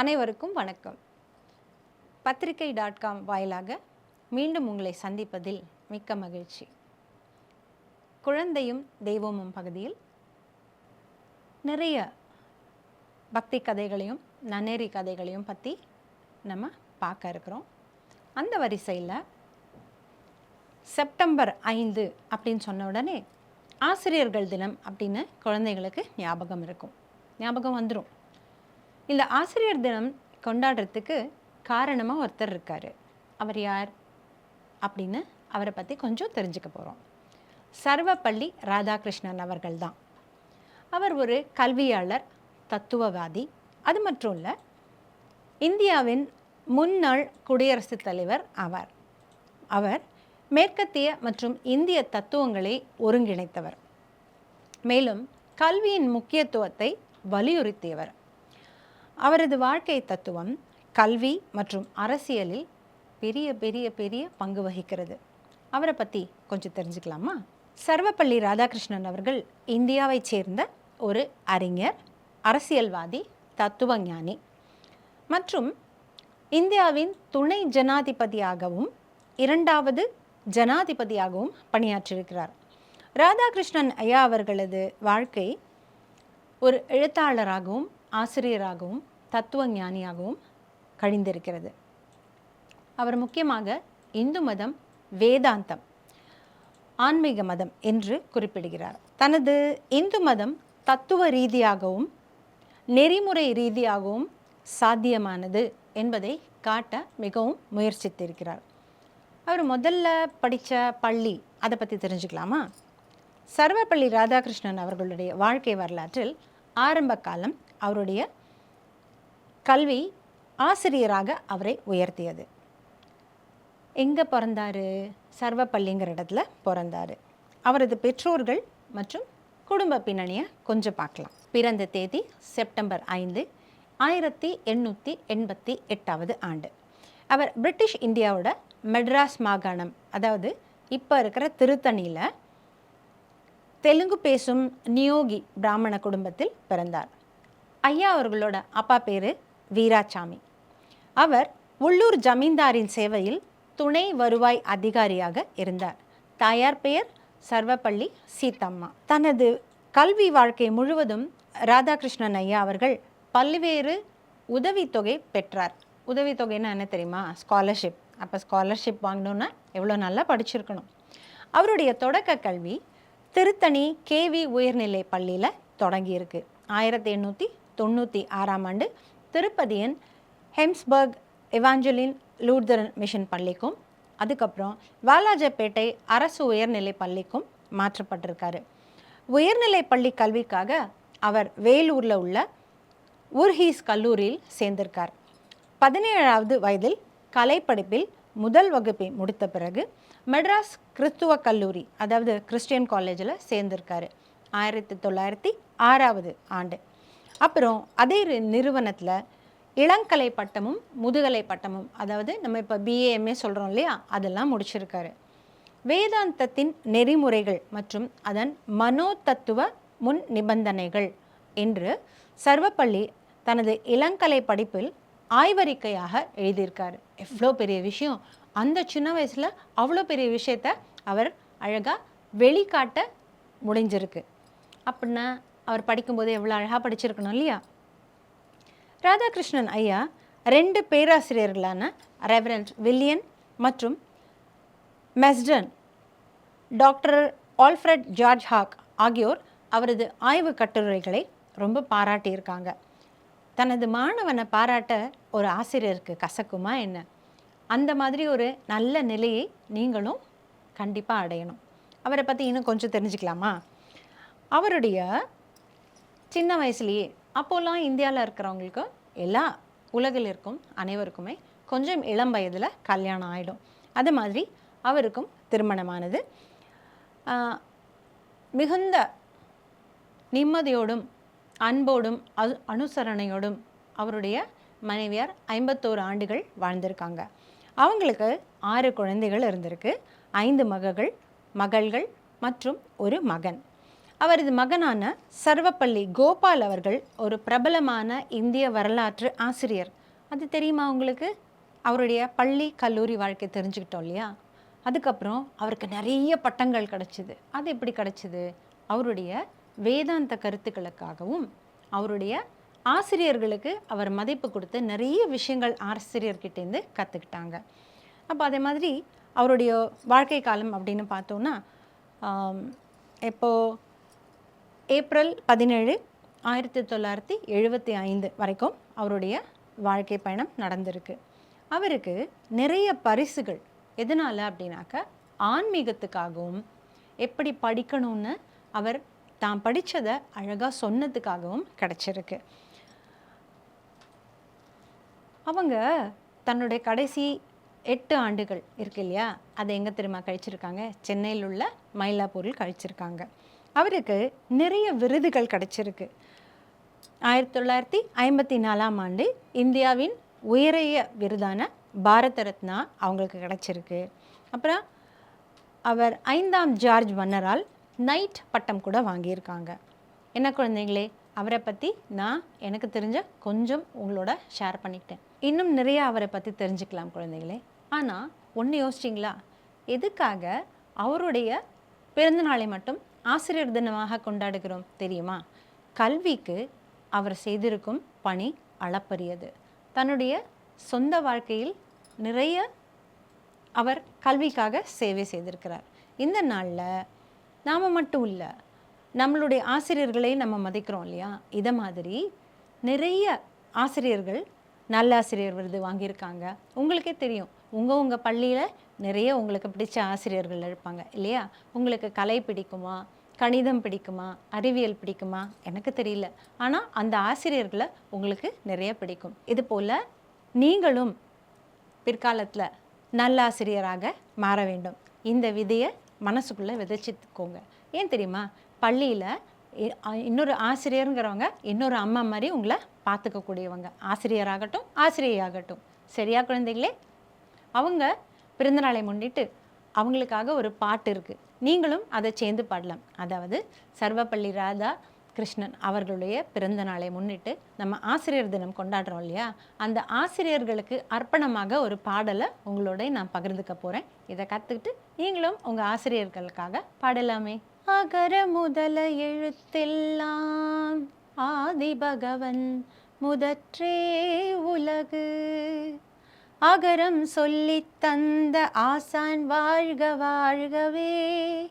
அனைவருக்கும் வணக்கம். பத்திரிகை டாட் காம் வாயிலாக மீண்டும் உங்களை சந்திப்பதில் மிக்க மகிழ்ச்சி. குழந்தையும் தெய்வமும் பகுதியில் நிறைய பக்தி கதைகளையும் நன்னேறி கதைகளையும் பற்றி நம்ம பார்க்க இருக்கிறோம். அந்த வரிசையில் செப்டம்பர் ஐந்து அப்படின்னு சொன்ன உடனே ஆசிரியர்கள் தினம் அப்படின்னு குழந்தைகளுக்கு ஞாபகம் இருக்கும். ஞாபகம் வந்துடும் இந்த ஆசிரியர் தினம் கொண்டாடுறதுக்கு காரணமாக ஒருத்தர் இருக்கார். அவர் யார்? அப்படின்னு அவரை பற்றி கொஞ்சம் தெரிஞ்சுக்க போகிறோம் சர்வப்பள்ளி ராதாகிருஷ்ணன் அவர்கள் தான். அவர் ஒரு கல்வியாளர் தத்துவவாதி அது மட்டும் இல்லை இந்தியாவின் முன்னாள் குடியரசுத் தலைவர் ஆவார். அவர் மேற்கத்திய மற்றும் இந்திய தத்துவங்களை ஒருங்கிணைத்தவர். மேலும் கல்வியின் முக்கியத்துவத்தை வலியுறுத்தியவர். அவரது வாழ்க்கை தத்துவம் கல்வி மற்றும் அரசியலில் பெரிய பெரிய பெரிய பங்கு வகிக்கிறது. அவரை பற்றி கொஞ்சம் தெரிஞ்சுக்கலாமா? சர்வப்பள்ளி ராதாகிருஷ்ணன் அவர்கள் இந்தியாவைச் சேர்ந்த ஒரு அறிஞர் அரசியல்வாதி தத்துவ ஞானி மற்றும் இந்தியாவின் துணை ஜனாதிபதியாகவும் இரண்டாவது ஜனாதிபதியாகவும் பணியாற்றியிருக்கிறார். ராதாகிருஷ்ணன் ஐயா அவர்களது வாழ்க்கை ஒரு எழுத்தாளராகவும் ஆசிரியராகவும் தத்துவ ஞானியாகவும் கழிந்திருக்கிறது. அவர் முக்கியமாக இந்து மதம் வேதாந்தம் ஆன்மீக மதம் என்று குறிப்பிடுகிறார். தனது இந்து மதம் தத்துவ ரீதியாகவும் நெறிமுறை ரீதியாகவும் சாத்தியமானது என்பதை காட்ட மிகவும் முயற்சித்திருக்கிறார். அவர் முதல்ல படித்த பள்ளி அதை பற்றி தெரிஞ்சுக்கலாமா? சர்வப்பள்ளி ராதாகிருஷ்ணன் அவர்களுடைய வாழ்க்கை வரலாற்றில் ஆரம்ப காலம் அவருடைய கல்வி ஆசிரியராக அவரை உயர்த்தியது. எங்கே பிறந்தார்? சர்வப்பள்ளிங்கிற இடத்துல பிறந்தார். அவரது பெற்றோர்கள் மற்றும் குடும்ப பின்னணியை கொஞ்சம் பார்க்கலாம். பிறந்த தேதி செப்டம்பர் ஐந்து ஆயிரத்தி எண்ணூற்றி எண்பத்தி எட்டாவது ஆண்டு. அவர் பிரிட்டிஷ் இந்தியாவோட மெட்ராஸ் மாகாணம் அதாவது இப்போ இருக்கிற திருத்தணியில் தெலுங்கு பேசும் நியோகி பிராமண குடும்பத்தில் பிறந்தார். ஐயா அவர்களோட அப்பா பேர் வீராசாமி. அவர் உள்ளூர் ஜமீன்தாரின் சேவையில் துணை வருவாய் அதிகாரியாக இருந்தார். தாயார் பெயர் சர்வப்பள்ளி சீத்தம்மா. தனது கல்வி வாழ்க்கை முழுவதும் ராதாகிருஷ்ணன் ஐயா அவர்கள் பல்வேறு உதவித்தொகை பெற்றார். உதவித்தொகைன்னா என்ன தெரியுமா? ஸ்காலர்ஷிப் அப்போ ஸ்காலர்ஷிப் வாங்கணுன்னா எவ்வளோ நல்லா படிச்சிருக்கணும். அவருடைய தொடக்க கல்வி திருத்தணி கேவி உயர்நிலை பள்ளியில் தொடங்கியிருக்கு. ஆயிரத்தி எண்ணூற்றி தொண்ணூற்றி ஆறாம் ஆண்டு திருப்பதியின் ஹெம்ஸ்பர்க் எவாஞ்சலின் லூர்தரன் மிஷன் பள்ளிக்கும் அதுக்கப்புறம் வாலாஜப்பேட்டை அரசு உயர்நிலை பள்ளிக்கும் மாற்றப்பட்டிருக்காரு. உயர்நிலை பள்ளி கல்விக்காக அவர் வேலூரில் உள்ள உர்ஹீஸ் கல்லூரியில் சேர்ந்திருக்கார். பதினேழாவது வயதில் கலைப்படிப்பில் முதல் வகுப்பை முடித்த பிறகு மெட்ராஸ் கிறிஸ்துவ கல்லூரி அதாவது கிறிஸ்டியன் காலேஜில் சேர்ந்திருக்காரு. ஆயிரத்தி தொள்ளாயிரத்தி ஆறாவது ஆண்டு. அப்புறம் அதே நிறுவனத்தில் இளங்கலை பட்டமும் முதுகலை பட்டமும் அதாவது நம்ம இப்போ பிஏஎம்ஏ சொல்கிறோம் இல்லையா? அதெல்லாம் முடிச்சிருக்காரு. வேதாந்தத்தின் நெறிமுறைகள் மற்றும் அதன் மனோதத்துவ முன் நிபந்தனைகள் என்று சர்வப்பள்ளி தனது இளங்கலை படிப்பில் ஆய்வறிக்கையாக எழுதியிருக்கார். எவ்வளோ பெரிய விஷயம். அந்த சின்ன வயசில் அவ்வளோ பெரிய விஷயத்த அவர் அழகாக வெளிக்காட்ட முடிஞ்சிருக்கு. அப்படின்னா அவர் படிக்கும்போது எவ்வளோ அழகாக படிச்சிருக்கணும் இல்லையா? ராதாகிருஷ்ணன் ஐயா ரெண்டு பேராசிரியர்களான ரெவரண்ட் வில்லியன் மற்றும் Meston doctor Alfred George Hogg ஆகியோர் அவரது ஆய்வு கட்டுரைகளை ரொம்ப பாராட்டியிருக்காங்க. தனது மாணவனை பாராட்ட ஒரு ஆசிரியருக்கு கசக்குமா என்ன? அந்த மாதிரி ஒரு நல்ல நிலையை நீங்களும் கண்டிப்பாக அடையணும். அவரை பற்றி இன்னும் கொஞ்சம் தெரிஞ்சுக்கலாமா? அவருடைய சின்ன வயசுலேயே அப்போல்லாம் இந்தியாவில் இருக்கிறவங்களுக்கு எல்லா உலகில் இருக்கும் அனைவருக்குமே கொஞ்சம் இளம் வயதில் கல்யாணம் ஆகிடும் அது மாதிரி அவருக்கும் திருமணமானது. மிகுந்த நிம்மதியோடும் அன்போடும் அனு அனுசரணையோடும் அவருடைய மனைவியார் ஐம்பத்தோரு ஆண்டுகள் வாழ்ந்திருக்காங்க. அவங்களுக்கு ஆறு குழந்தைகள் இருந்திருக்கு. ஐந்து மகள்கள் மகள்கள் மற்றும் ஒரு மகன். அவரது மகனான சர்வப்பள்ளி கோபால் அவர்கள் ஒரு பிரபலமான இந்திய வரலாற்று ஆசிரியர். அது தெரியுமா உங்களுக்கு? அவருடைய பள்ளி கல்லூரி வாழ்க்கை தெரிஞ்சுக்கிட்டோம் இல்லையா? அதுக்கப்புறம் அவருக்கு நிறைய பட்டங்கள் கிடச்சிது. அது எப்படி கிடச்சிது? அவருடைய வேதாந்த கருத்துக்களுக்காகவும் அவருடைய ஆசிரியர்களுக்கு அவர் மதிப்பு கொடுத்து நிறைய விஷயங்கள் ஆசிரியர்கிட்டேருந்து கற்றுக்கிட்டாங்க அப்போ அதே மாதிரி அவருடைய வாழ்க்கை காலம் அப்படின்னு பார்த்தோன்னா எப்போது ஏப்ரல் பதினேழு ஆயிரத்தி தொள்ளாயிரத்தி எழுபத்தி ஐந்து வரைக்கும் அவருடைய வாழ்க்கை பயணம் நடந்திருக்கு. அவருக்கு நிறைய பரிசுகள். எதனால் அப்படின்னாக்க ஆன்மீகத்துக்காகவும் எப்படி படிக்கணும்னு அவர் தான் படித்ததை அழகாக சொன்னதுக்காகவும் கிடச்சிருக்கு. அவங்க தன்னுடைய கடைசி எட்டு ஆண்டுகள் இருக்கு இல்லையா? அதை எங்கே தெரியுமா கழிச்சிருக்காங்க? சென்னையில் உள்ள மயிலாப்பூரில் கழிச்சிருக்காங்க. அவருக்கு நிறைய விருதுகள் கிடைச்சிருக்கு. ஆயிரத்தி தொள்ளாயிரத்தி ஐம்பத்தி நாலாம் ஆண்டு இந்தியாவின் உயரிய விருதான பாரத ரத்னா அவங்களுக்கு கிடைச்சிருக்கு. அப்புறம் அவர் ஐந்தாம் ஜார்ஜ் மன்னரால் நைட் பட்டம் கூட வாங்கியிருக்காங்க. என்ன குழந்தைங்களே அவரை பற்றி நான் எனக்கு தெரிஞ்ச கொஞ்சம் உங்களோட ஷேர் பண்ணிக்கிட்டேன். இன்னும் நிறைய அவரை பற்றி தெரிஞ்சுக்கலாம் குழந்தைங்களே ஆனால் ஒன்று யோசிச்சிங்களா? எதுக்காக அவருடைய பிறந்தநாளை மட்டும் ஆசிரியர் தினமாக கொண்டாடுகிறோம் தெரியுமா? கல்விக்கு அவர் செய்திருக்கும் பணி அளப்பரியது. தன்னுடைய சொந்த வாழ்க்கையில் நிறைய அவர் கல்விக்காக சேவை செய்திருக்கிறார். இந்த நாளில் நாம் மட்டும் இல்லை நம்மளுடைய ஆசிரியர்களை நம்ம மதிக்கிறோம் இல்லையா? இதை மாதிரி நிறைய ஆசிரியர்கள் நல்ல ஆசிரியர் விருது வாங்கியிருக்காங்க. உங்களுக்கே தெரியும் உங்கள் உங்கள் பள்ளியில் நிறைய உங்களுக்கு பிடிச்ச ஆசிரியர்கள் இருப்பாங்க இல்லையா? உங்களுக்கு கலை பிடிக்குமா? கணிதம் பிடிக்குமா? அறிவியல் பிடிக்குமா? எனக்கு தெரியல. ஆனால் அந்த ஆசிரியர்களை உங்களுக்கு நிறைய பிடிக்கும். இது போல் நீங்களும் பிற்காலத்தில் நல்ல ஆசிரியராக மாற வேண்டும். இந்த விதையை மனசுக்குள்ளே விதைச்சிக்கோங்க. ஏன் தெரியுமா? பள்ளியில் இன்னொரு ஆசிரியருங்கிறவங்க இன்னொரு அம்மா மாதிரி உங்களை பார்த்துக்கக்கூடியவங்க. ஆசிரியராகட்டும் ஆசிரியையாகட்டும் சரியா குழந்தைகளே? அவங்க பிறந்தநாளை முன்னிட்டு அவங்களுக்காக ஒரு பாட்டு இருக்குது நீங்களும் அதை சேர்ந்து பாடலாம். அதாவது சர்வப்பள்ளி ராதா கிருஷ்ணன் அவர்களுடைய பிறந்த நாளை முன்னிட்டு நம்ம ஆசிரியர் தினம் கொண்டாடுறோம் இல்லையா? அந்த ஆசிரியர்களுக்கு அர்ப்பணமாக ஒரு பாடலை உங்களோட நான் பகிர்ந்துக்க போகிறேன் இதை கற்றுக்கிட்டு நீங்களும் உங்கள் ஆசிரியர்களுக்காக பாடலாமே. அகர முதல எழுத்தெல்லாம் ஆதி பகவன் முதற்றே உலகு. அகரம் சொல்லித் தந்த ஆசான் வாழ்க வாழ்கவே.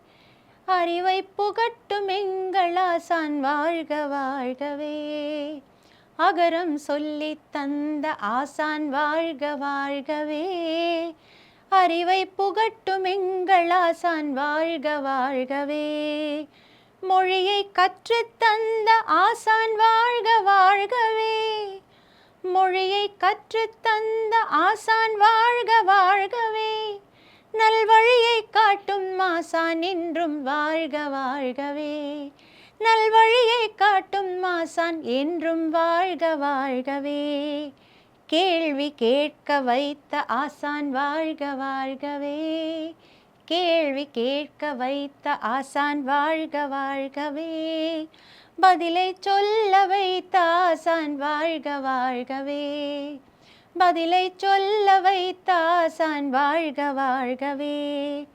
அறிவை புகட்டும் எங்கள் ஆசான் வாழ்க வாழ்கவே. அகரம் சொல்லித் தந்த ஆசான் வாழ்க வாழ்கவே. அறிவை புகட்டும் எங்கள் ஆசான் வாழ்க வாழ்கவே. மொழியை கற்றுத் தந்த ஆசான் வாழ்க வாழ்கவே. மொழியை கற்றுத் தந்த ஆசான் வாழ்க வாழ்கவே. நல்வழியை காட்டும் மாசான் என்றும் வாழ்க வாழ்கவே. நல்வழியை காட்டும் மாசான் என்றும் வாழ்க வாழ்கவே. கேள்வி கேட்க வைத்த ஆசான் வாழ்க வாழ்கவே. கேள்வி கேட்க வைத்த ஆசான் வாழ்க வாழ்கவே. பதிலை சொல்ல வைத்தாசான் வாழ்க வாழ்கவே. பதிலை சொல்ல வைத்தாசான் வாழ்க வாழ்கவே.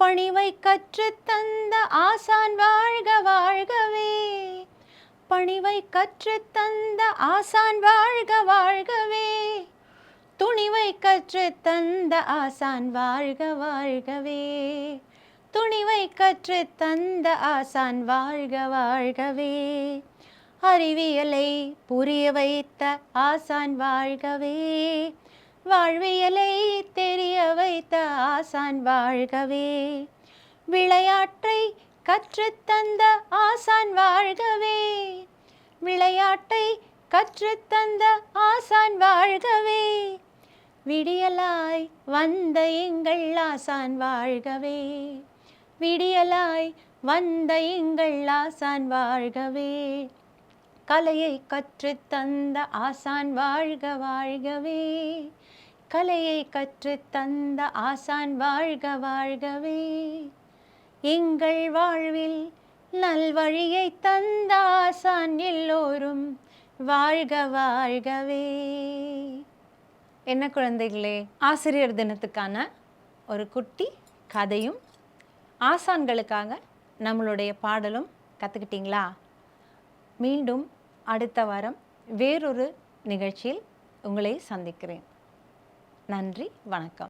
பணிவை கற்று தந்த ஆசான் வாழ்க வாழ்கவே. பணிவை கற்றுத்தந்த ஆசான் வாழ்க வாழ்கவே. துணிவை கற்றுத்தந்த ஆசான் வாழ்க வாழ்கவே. துணிவை கற்றுத் தந்த ஆசான் வாழ்க வாழ்கவே. அறிவியலை புரிய வைத்த ஆசான் வாழ்கவே. வாழ்வியலை தெரிய வைத்த ஆசான் வாழ்கவே. விளையாட்டை கற்றுத் தந்த ஆசான் வாழ்கவே. விளையாட்டை கற்றுத் தந்த ஆசான் வாழ்கவே. விடியலாய் வந்த எங்கள் ஆசான் வாழ்கவே. விடியலாய் வந்த எங்கள் ஆசான் வாழ்கவே. கலையை கற்றுத்தந்த ஆசான் வாழ்க வாழ்கவே. கலையை கற்றுத் தந்த ஆசான் வாழ்க வாழ்கவே. எங்கள் வாழ்வில் நல்வழியை தந்தாசான் எல்லோரும் வாழ்க வாழ்கவே. என்ன குழந்தைகளே ஆசிரியர் தினத்துக்கான ஒரு குட்டி கதையும் ஆசான்களுக்காக நம்மளுடைய பாடலும் கற்றுக்கிட்டீங்களா மீண்டும் அடுத்த வாரம் வேறொரு நிகழ்ச்சியில் உங்களை சந்திக்கிறேன். நன்றி வணக்கம்.